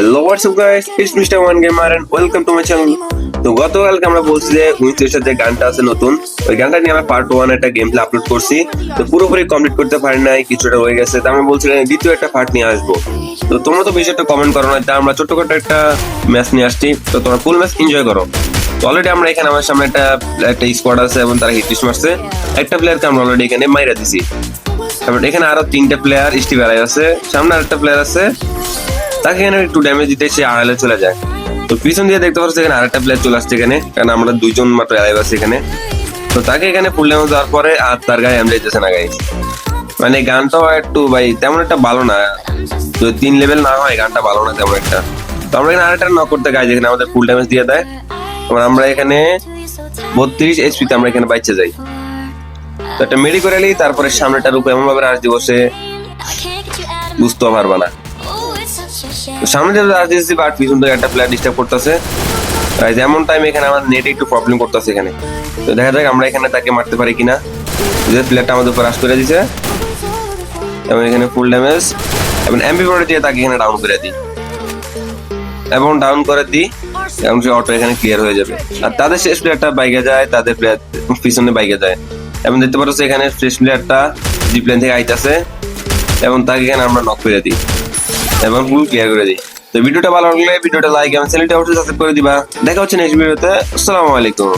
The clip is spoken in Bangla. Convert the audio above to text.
Hello WhatsApp guys it's mister one gamer and welcome to my channel তো গতকালকে আমরা বলছি যে উইন্সের যে গানটা আছে নতুন। ওই গানটা নিয়ে আমরা পার্ট ওয়ান একটা গেম প্লে আপলোড করছি। তো পুরোপুরি কমপ্লিট করতে পারি নাই, কিছুটা হয়ে গেছে। তো আমি বলছিলাম দ্বিতীয় একটা পার্ট নিয়ে আসব। তো তোমরা তো বেশি একটা কমেন্ট করো না আমরা ছোট্টখাটো একটা ম্যাচ নিয়ে আসছি। তো তোমরা ফুল ম্যাচ এনজয় করো। অলরেডি আমরা এখানে আমার সামনে একটা একটা স্কোয়াড আছে এবং তারা হিট মারছে। একটা প্লেয়ারকে আমরা অলরেডি এখানে মাইরা দিছি। তারপর এখানে আরও তিনটা প্লেয়ার স্টিভ আছে। সামনে আরেকটা প্লেয়ার আছে। তাকে এখানে একটু ড্যামেজ দিতে সে আড়ালে চলে যায়। তো পিছন দিয়ে দেখতে পাচ্ছি এখানে আরেকটা প্লেয়ার চলে আসছে এখানে, কারণ আমরা দুইজন মাত্র অ্যালাইভ আছে এখানে। তো তাকে এখানে ফুল ড্যামেজ দেওয়ার পরে আর তার গায়ে এমলে যেতেছে না গাইস মানে গানটাও একটু ভাই তেমন একটা ভালো না। যদি তিন লেভেল না হয়, গানটা ভালো না তেমন একটা। তো আমরা এখানে আরেকটা নক করতে গাই যেখানে আমাদের ফুল ড্যামেজ দিয়ে দেয়। এবার আমরা এখানে বত্রিশ এইচপি তে আমরা এখানে বাইচে যাই। তো একটা মেডি করে নিই তারপরে সামনেটার উপর এমন ভাবে রাজ দিব সে বুঝতেও পারবে না। সামনে যে রাজ বাট পিছন থেকে একটা প্লেয়ার ডিস্টার্ব করতেছে। এমন টাইম এখানে আমার নেট একটু প্রবলেম করতেছে এখানে। তো দেখা যাক আমরা এখানে তাকে মারতে পারি কিনা। যে প্লেয়ারটা আমাদের উপর রাশ করে দিছে, এবং এখানে ফুল ড্যামেজ এবং এমপি পরে দিয়ে তাকে এখানে ডাউন করে দিই। এবং ডাউন করে দিই, এবং সে অটো এখানে ক্লিয়ার হয়ে যাবে। আর তাদের শেষ প্লেয়ারটা বাইকে যায়, তাদের প্লেয়ার পিছনে বাইকে যায়। এবং দেখতে পাচ্ছ এখানে শেষ প্লেয়ারটা জি প্লেন থেকে আইতাছে, এবং তাকে এখানে আমরা নক করে দিই। এবং ফুল ক্লিয়ার করে দিই। তো ভিডিওটা ভালো লাগলে ভিডিওটা লাইক এবং চ্যানেলটা অবশ্যই সাবস্ক্রাইব করে দিবা। দেখা হচ্ছে নেক্সট ভিডিওতে আসসালামু আলাইকুম।